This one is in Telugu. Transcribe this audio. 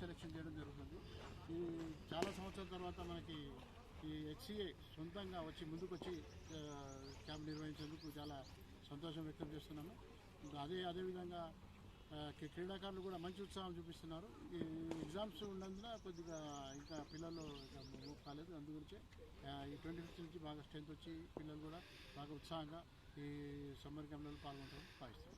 సెలెక్షన్ చేయడం జరుగుతుంది. ఈ చాలా సంవత్సరాల తర్వాత మనకి ఈ హెచ్సిఏ సొంతంగా వచ్చి ముందుకొచ్చి క్యాంప్ నిర్వహించేందుకు చాలా సంతోషం వ్యక్తం చేస్తున్నాము. అదే అదేవిధంగా క్రీడాకారులు కూడా మంచి ఉత్సాహం చూపిస్తున్నారు. ఈ ఎగ్జామ్స్ ఉన్నందున కొద్దిగా ఇంకా పిల్లలు మూవ్ కాలేదు. అందుగురించే ఈ ట్వంటీ ఫిఫ్త్ నుంచి బాగా స్ట్రెంత్ వచ్చి పిల్లలు కూడా బాగా ఉత్సాహంగా ఈ సమ్మర్ క్యాంప్లలో పాల్గొంటారు భావిస్తారు